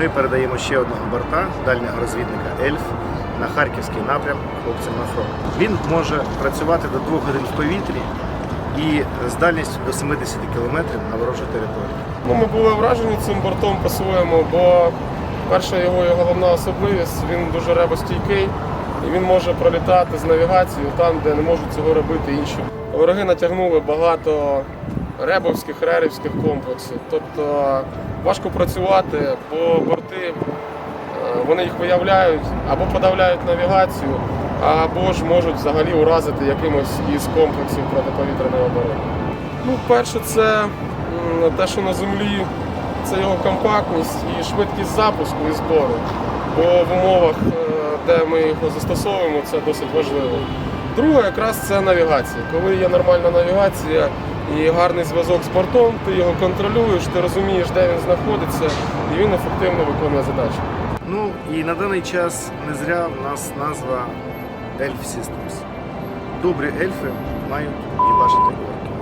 Ми передаємо ще одного борта дальнього розвідника Ельф на харківський напрям хлопцям на фронт. Він може працювати до 2 годин в повітрі і з дальністю до 70 кілометрів на ворожу територію. Ну, ми були вражені цим бортом по-своєму, бо перша його головна особливість, він дуже ребостійкий і він може пролітати з навігацією там, де не можуть цього робити інші. Вороги натягнули багато ребовських, рерівських комплексів. Тобто важко працювати, бо борти е, вони їх виявляють або подавляють навігацію, або ж можуть взагалі уразити якимось із комплексів протиповітряної оборони. Ну, перше, це те, що на землі це його компактність і швидкість запуску і збору. Бо в умовах, е, де ми його застосовуємо, це досить важливо. Друге, якраз це навігація. Коли є нормальна навігація і гарний зв'язок з бортом, ти його контролюєш, ти розумієш, де він знаходиться, і він ефективно виконує задачу. Ну і на даний час не зря в нас назва Elf Systems. Добрі ельфи мають і бачити орків.